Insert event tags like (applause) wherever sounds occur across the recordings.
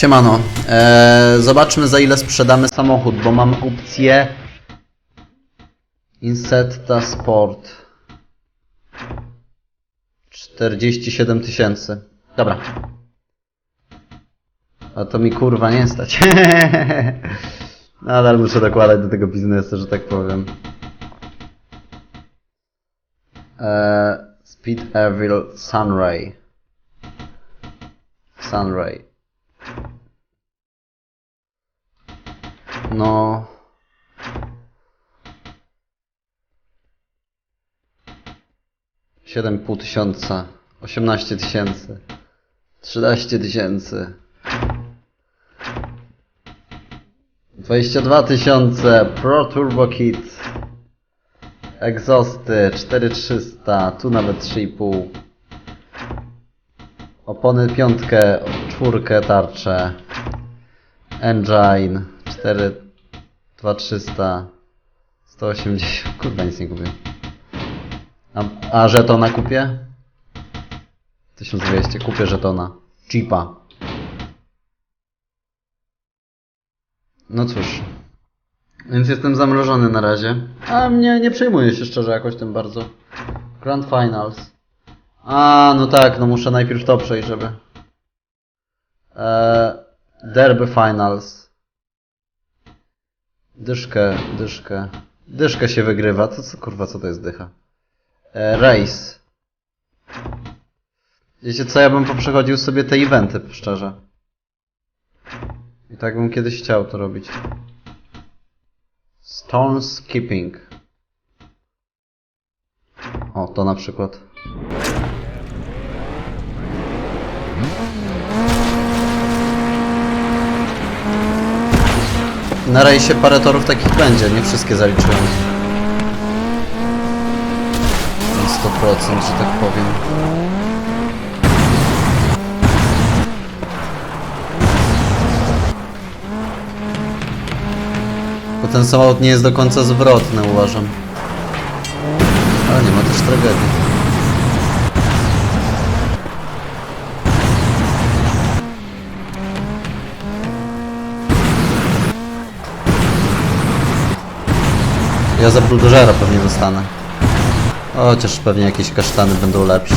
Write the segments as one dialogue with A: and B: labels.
A: Siemano, eee, zobaczmy za ile sprzedamy samochód, bo mam opcję Insetta Sport 47 tysięcy. Dobra. A to mi kurwa nie stać. (laughs) Nadal muszę dokładać do tego biznesu, że tak powiem. Eee, Speed Evil Sunray. Sunray. No. Siedem pół tysiąca. Osiemnaście tysięcy. Trzynaście tysięcy. Dwadzieścia dwa tysiące. Pro Turbo Kit. Egzosty 4300. Tu nawet 3,5. Opony piątkę, czwórkę tarcze. Engine 4 2300 180 kurwa nic nie kupię. A, a żetona kupię? 1200 kupię żetona. Chipa No cóż. Więc jestem zamrożony na razie. A mnie nie przejmuję się szczerze jakoś tym bardzo. Grand Finals. A no tak, no muszę najpierw to przejść, żeby Derby Finals Dyszkę, dyszkę. Dyszkę się wygrywa. To co kurwa, co to jest dycha? E, race. Wiecie co, ja bym poprzechodził sobie te eventy, szczerze. I tak bym kiedyś chciał to robić. Stone skipping. O, to na przykład. Na rejsie parę torów takich będzie, nie wszystkie zaliczyłem. Na 100%, że tak powiem. Bo ten samochód nie jest do końca zwrotny, uważam. Ale nie ma też tragedii. Ja za buldożera pewnie dostanę. Chociaż pewnie jakieś kasztany będą lepsze.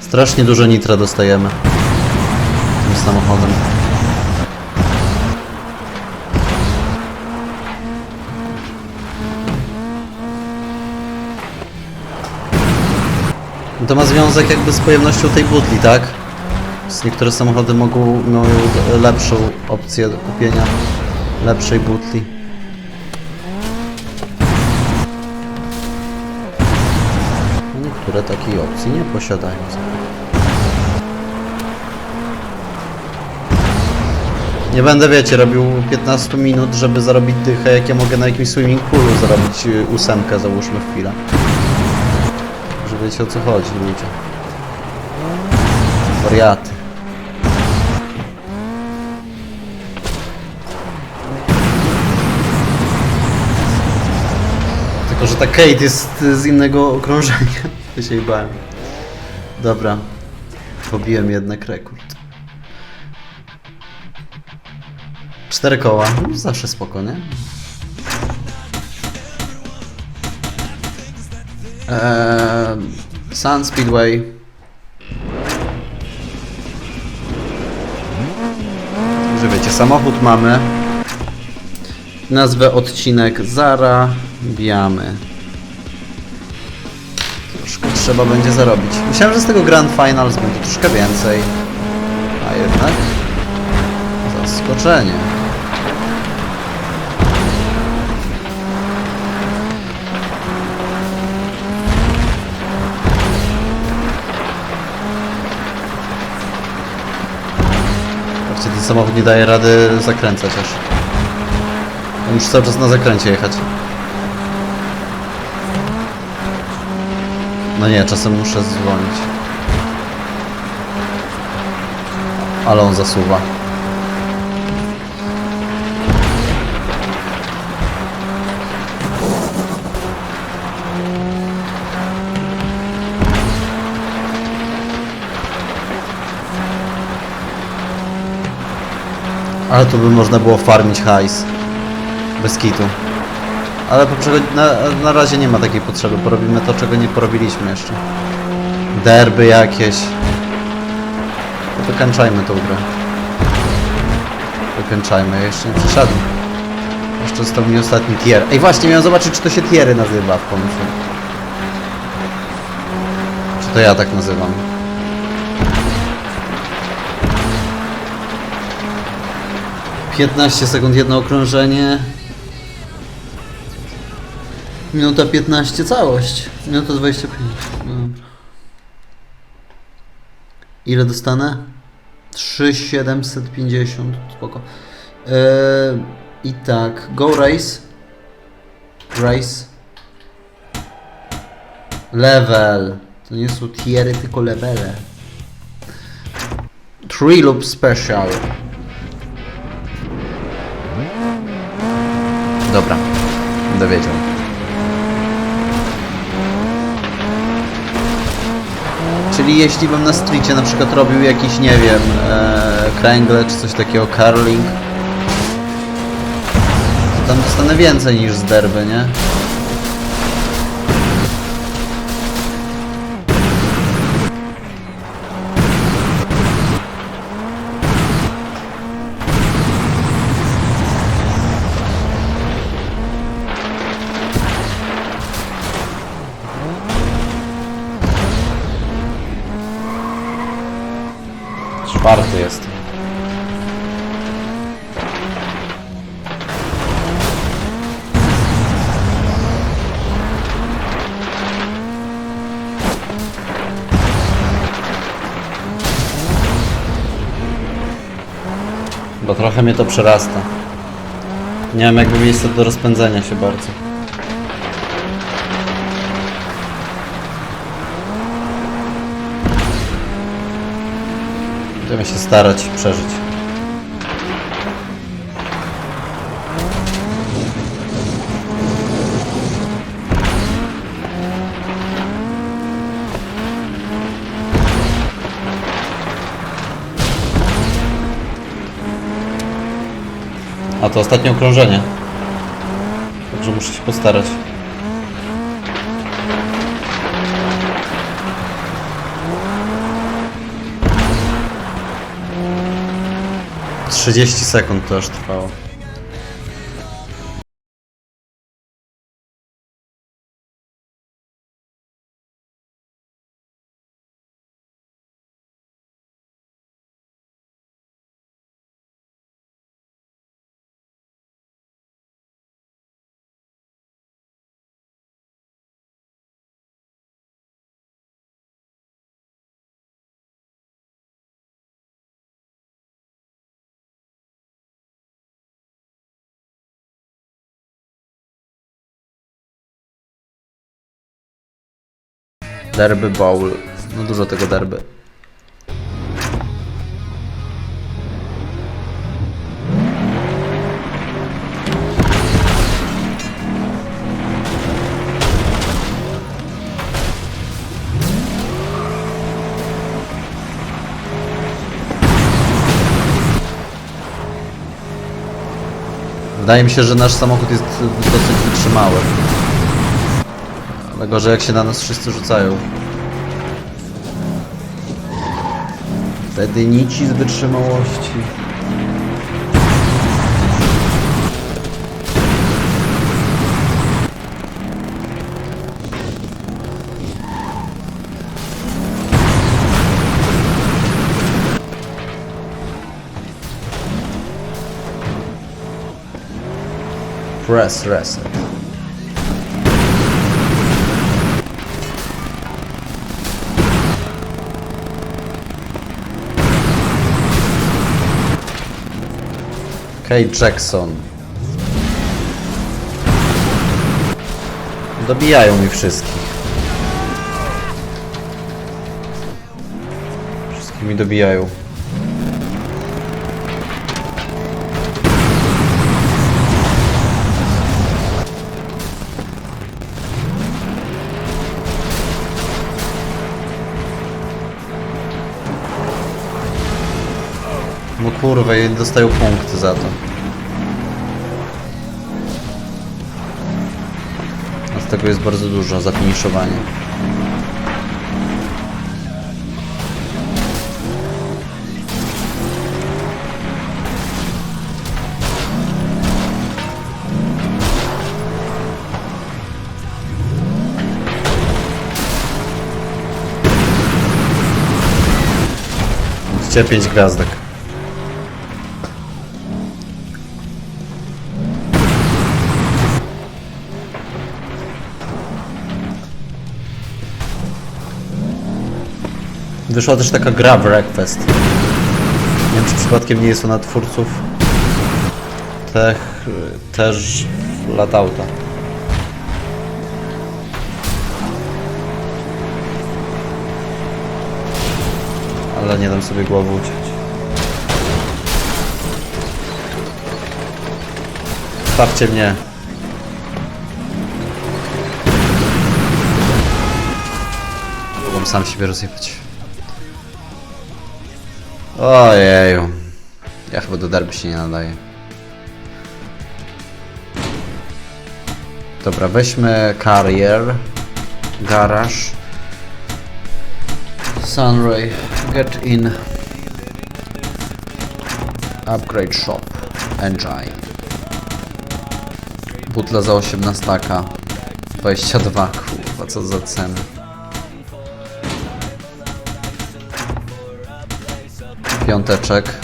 A: Strasznie dużo nitra dostajemy. Tym samochodem. To ma związek jakby z pojemnością tej butli, tak? Niektóre samochody mogą mają lepszą opcję kupienia lepszej butli. A Niektóre takiej opcji nie posiadają. Nie będę, wiecie, robił 15 minut, żeby zarobić dychę, jak ja mogę na jakimś swimming poolu zarobić y, ósemkę, załóżmy w chwilę. Że wiecie o co chodzi, ludzie. Wariaty. Tylko, że ta Kate jest z innego okrążenia. (laughs) Ja się jej bałem. Dobra. Pobiłem jednak rekord. Cztery koła. Zawsze spoko, nie? Eee, Sun Speedway. Że wiecie, samochód mamy. Nazwę odcinek zarabiamy. Troszkę trzeba będzie zarobić. Myślałem, że z tego Grand Finals będzie troszkę więcej. A jednak... Zaskoczenie. Patrzcie, ten samochód nie daje rady zakręcać aż. Musi cały czas na zakręcie jechać. No nie, czasem muszę dzwonić. Ale on zasuwa. Ale tu by można było farmić hajs. Bez kitu. Ale poprzego- na, na razie nie ma takiej potrzeby. Porobimy to, czego nie porobiliśmy jeszcze. Derby jakieś. To wykańczajmy tą grę. Wykańczajmy. Jeszcze nie przeszedłem. Jeszcze został mi ostatni tier. Ej, właśnie, miałem zobaczyć, czy to się tiery nazywa w końcu. Czy to ja tak nazywam? Piętnaście sekund jedno okrążenie. Minuta 15 całość. Minuta 25. Dobra. Ile dostanę? 3750. Spoko. Eee, I tak. Go race. Race. Level. To nie są tiery, tylko levele. Tree loop special. Dobra. Będę Czyli jeśli bym na streetie na przykład robił jakiś, nie wiem, e, kręgle czy coś takiego, curling, to tam dostanę więcej niż z derby, nie? Bo trochę mnie to przerasta. Nie mam jakby miejsca do rozpędzenia się bardzo. Będziemy się starać przeżyć. A to ostatnie okrążenie. Także muszę się postarać. Trzydzieści sekund to aż trwało. Derby Bowl. No dużo tego derby. Wydaje mi się, że nasz samochód jest dosyć wytrzymały. Ale gorzej jak się na nas wszyscy rzucają. Wtedy nici z wytrzymałości. Press reset. Kate Jackson. Dobijają mi wszystkich. Wszystkich mi dobijają. Kurwa, i dostają punkty za to. A z tego jest bardzo dużo za finiszowanie. Gdzie pięć gwiazdek? Wyszła też taka gra Breakfast. Nie wiem, czy przypadkiem nie jest ona twórców tech, też Latauta. Ale nie dam sobie głowy uciąć. Stawcie mnie. Mogłem sam siebie rozjechać. Ojeju. Ja chyba do derby się nie nadaję. Dobra, weźmy Carrier. Garage. Sunray. Get in. Upgrade shop. Engine. Butla za 18 taka. 22, kurwa, co za ceny. Piąteczek.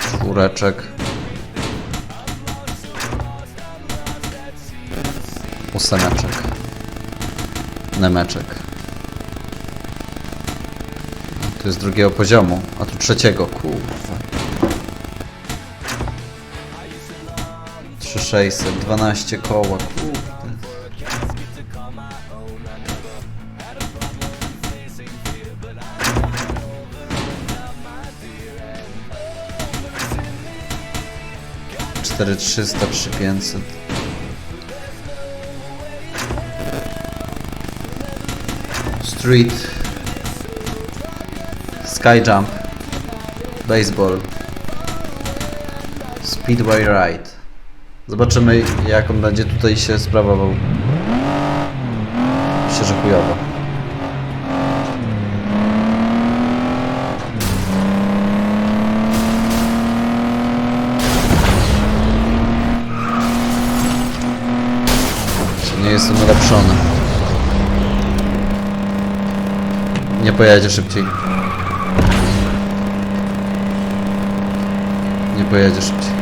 A: Czwóreczek. Ósemeczek. Nemeczek. No, tu jest drugiego poziomu, a tu trzeciego, kurwa. 3600, 12 koła, kurwa. 4300, 3500. Street. sky jump, Baseball. Speedway Ride. Zobaczymy, jak on będzie tutaj się sprawował. Myślę, że chujowo. Nie ulepszony? Nie pojedzie szybciej. Nie pojedzie szybciej.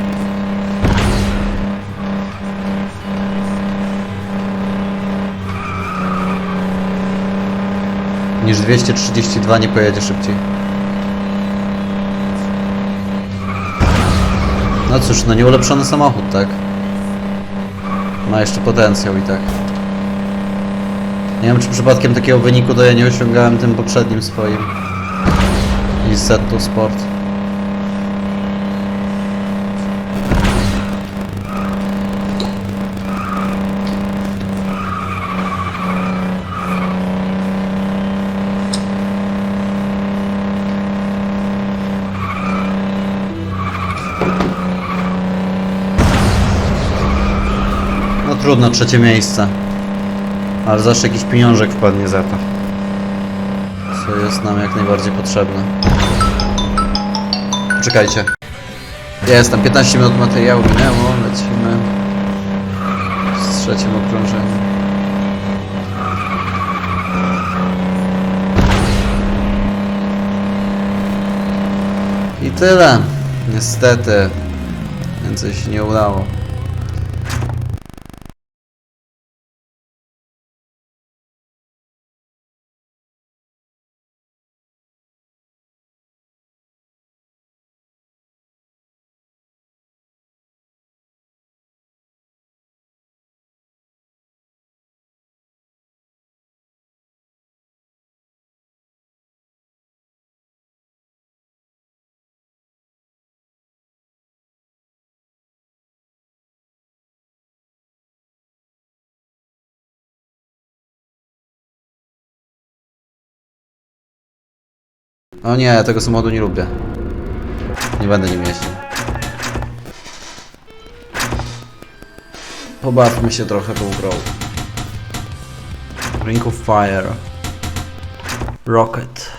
A: Niż 232 nie pojedzie szybciej. No cóż, no nieulepszony samochód, tak? Ma jeszcze potencjał i tak. Nie wiem, czy przypadkiem takiego wyniku to ja nie osiągałem tym poprzednim swoim. I Sport. No trudno, trzecie miejsce. Ale zawsze jakiś pieniążek wpadnie za to. Co jest nam jak najbardziej potrzebne. Czekajcie. Ja jestem, 15 minut materiału minęło, lecimy z trzecim okrążeniem. I tyle. Niestety. Więcej się nie udało. O nie, tego samochodu nie lubię. Nie będę nim jeździł. Pobawmy się trochę tą grą. Ring of Fire. Rocket.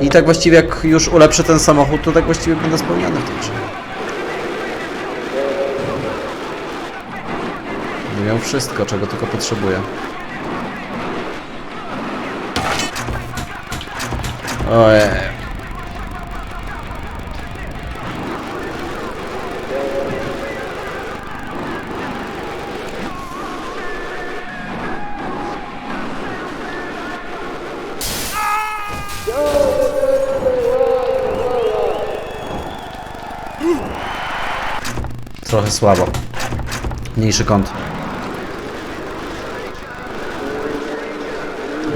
A: I tak właściwie jak już ulepszę ten samochód, to tak właściwie będę spełniony w tej grze. Miał wszystko, czego tylko potrzebuję. Trochę słabo. Mniejszy kąt.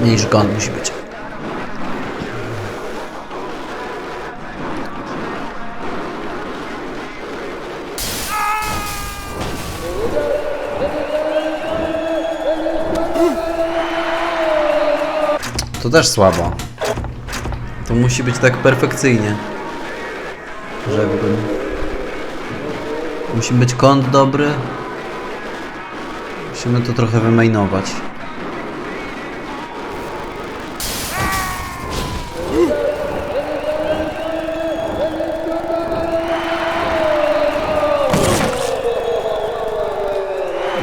A: Mniejszy kąt musi być. To też słabo. To musi być tak perfekcyjnie. Żeby... Musi być kąt dobry. Musimy to trochę wymainować.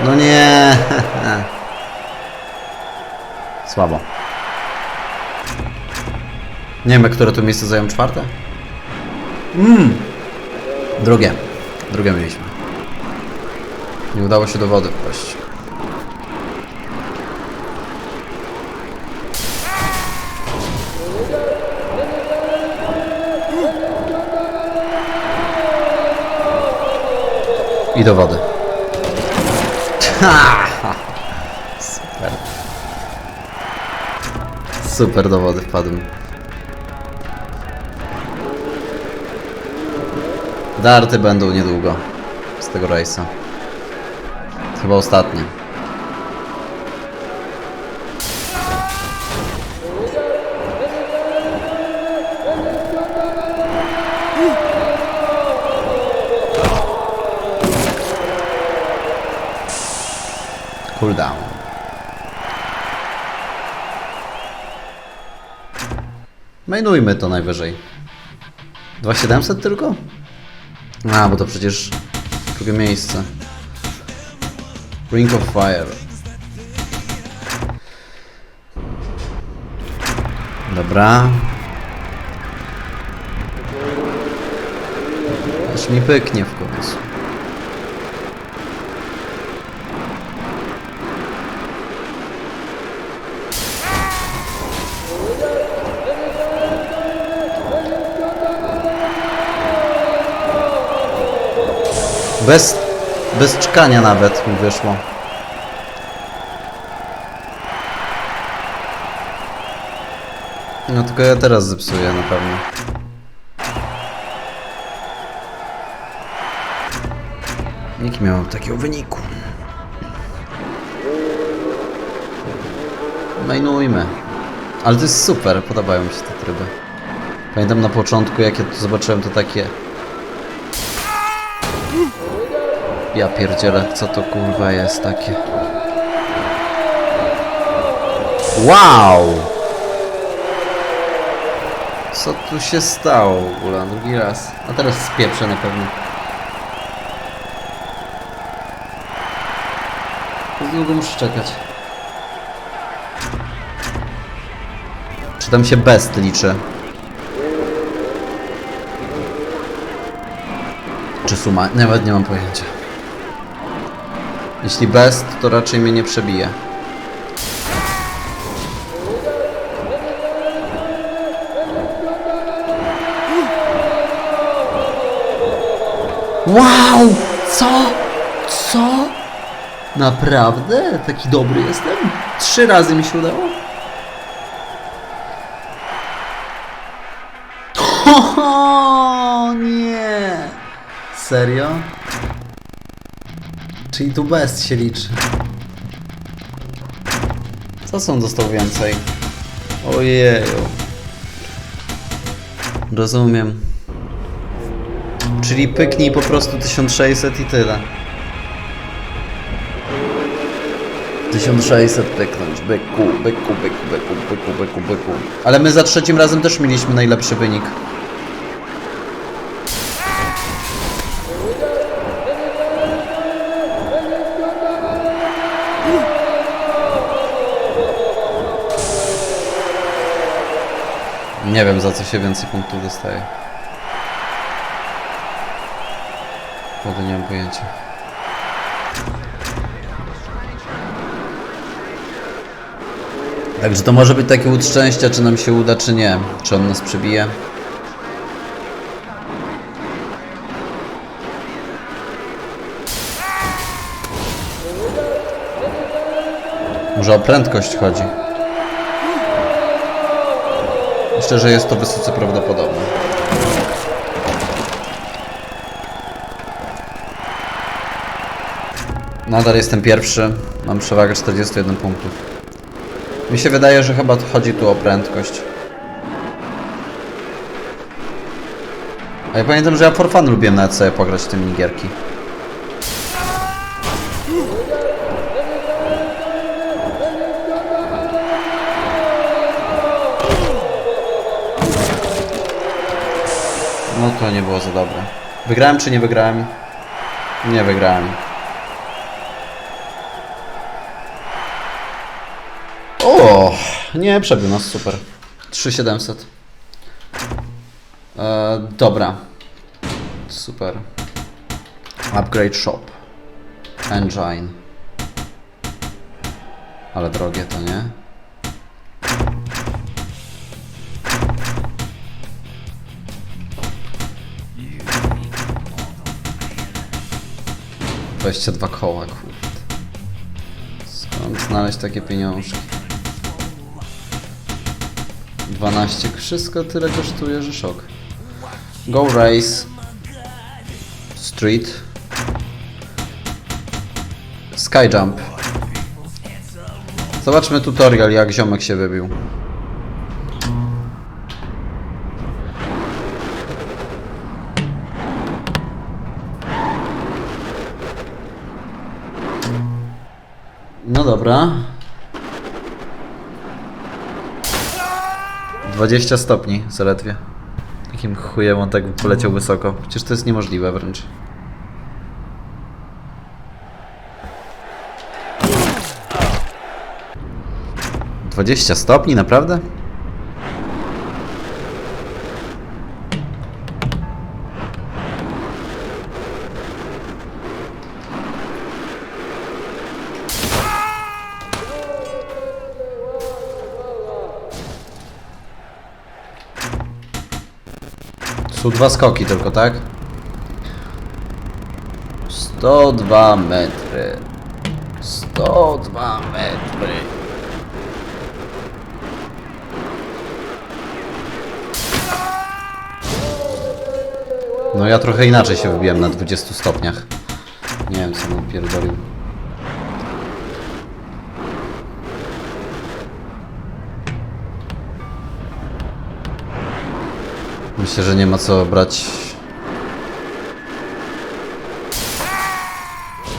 A: No nie. (laughs) Słabo. Nie wiem, które to miejsce zająłem czwarte? Mmm. Drugie. Drugie mieliśmy. Nie udało się do wody wpaść. I do wody. Super. Super do wody wpadłem. Darty będą niedługo z tego rejsa. Chyba ostatnie. Cooldown. Mainujmy to najwyżej. 2700 tylko? A, bo to przecież drugie miejsce. Ring of Fire. Dobra. Aż mi pyknie w końcu. Bez, bez czkania nawet mi wyszło. No tylko ja teraz zepsuję na pewno. Nikt miał takiego wyniku. Mainujmy. Ale to jest super, podobają mi się te tryby. Pamiętam na początku, jak ja to zobaczyłem, to takie... Ja pierdzielę, co to kurwa jest takie. Wow! Co tu się stało w ogóle? Drugi raz. A teraz spieprzę na pewno. Długo muszę czekać. Czy tam się best liczy? Czy suma? Nawet nie mam pojęcia. Jeśli best, to raczej mnie nie przebije. Wow! Co? Co? Naprawdę? Taki dobry jestem? Trzy razy mi się udało? (laughs) O nie! Serio? Czyli tu best się liczy. Co są dostał więcej? Ojeju. Rozumiem. Czyli pyknij po prostu 1600 i tyle. 1600 pyknąć. Byku, byku, byku, byku, byku, byku, byku. Ale my za trzecim razem też mieliśmy najlepszy wynik. Nie wiem za co się więcej punktów dostaje. Wtedy nie mam pojęcia. Także to może być taki łód szczęścia, czy nam się uda, czy nie. Czy on nas przebije. Może o prędkość chodzi. Myślę, że jest to wysoce prawdopodobne. Nadal jestem pierwszy. Mam przewagę 41 punktów. Mi się wydaje, że chyba chodzi tu o prędkość. A ja pamiętam, że ja for fun lubiłem nawet sobie pograć w te minigierki. No to nie było za dobre. Wygrałem czy nie wygrałem? Nie wygrałem. O, nie przebił nas, super. 3700. E, dobra. Super. Upgrade shop. Engine. Ale drogie to nie? Dwadzieścia dwa koła, kurde. Skąd znaleźć takie pieniążki? 12. Wszystko tyle kosztuje, że szok. Go Race. Street. Skyjump. Zobaczmy tutorial, jak ziomek się wybił. No dobra. 20 stopni zaledwie. Jakim chujem on tak poleciał wysoko? Przecież to jest niemożliwe wręcz. Dwadzieścia stopni, naprawdę? Są dwa skoki tylko, tak? 102 metry. 102 metry. No ja trochę inaczej się wybiłem na 20 stopniach. Nie wiem co on pierdolił. Myślę, że nie ma co brać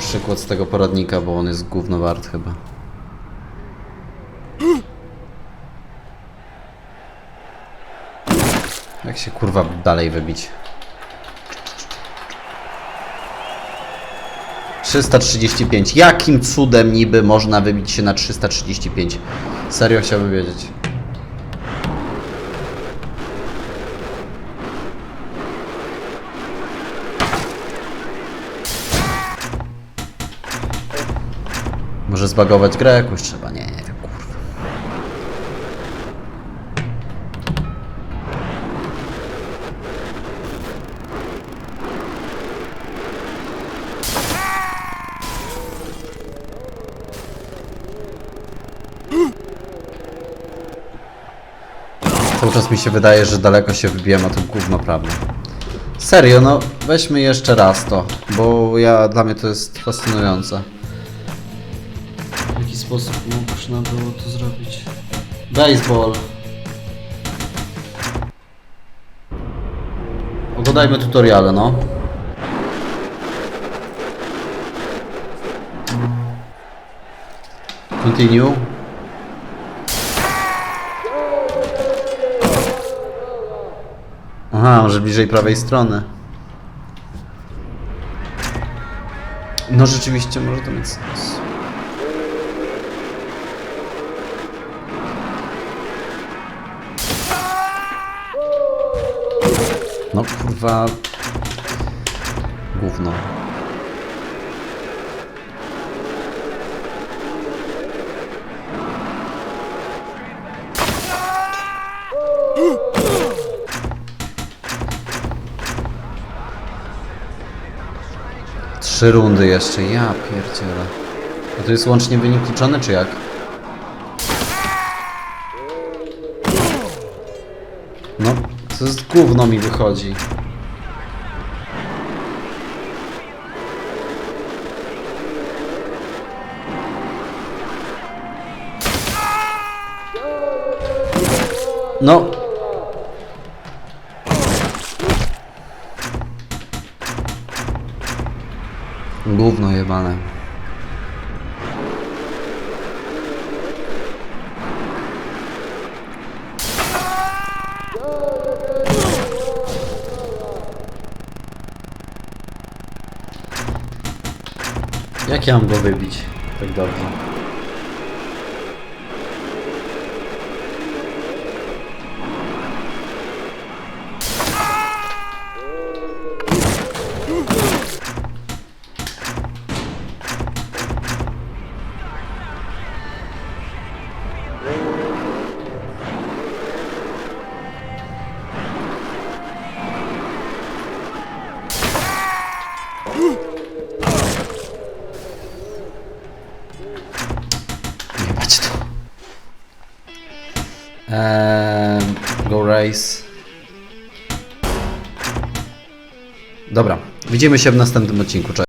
A: przykład z tego poradnika, bo on jest gówno wart chyba. Jak się kurwa dalej wybić? 335. Jakim cudem niby można wybić się na 335? Serio chciałbym wiedzieć. Zbagować grę jakoś trzeba, nie, wiem, kurwa. Cały czas mi się wydaje, że daleko się wybiłem, a to gówno prawda. Serio, no weźmy jeszcze raz to, bo ja, dla mnie to jest fascynujące. Sposób można było to zrobić? Baseball. oglądajmy tutoriale, no. Continue. Aha, może bliżej prawej strony. No rzeczywiście może to mieć sens. No kurwa... Gówno. Trzy rundy jeszcze, ja pierdzielę. A to jest łącznie wynik liczony, czy jak? To jest gówno mi wychodzi. No. Jak ja mam go wybić tak dobrze? Widzimy się w następnym odcinku. Cześć.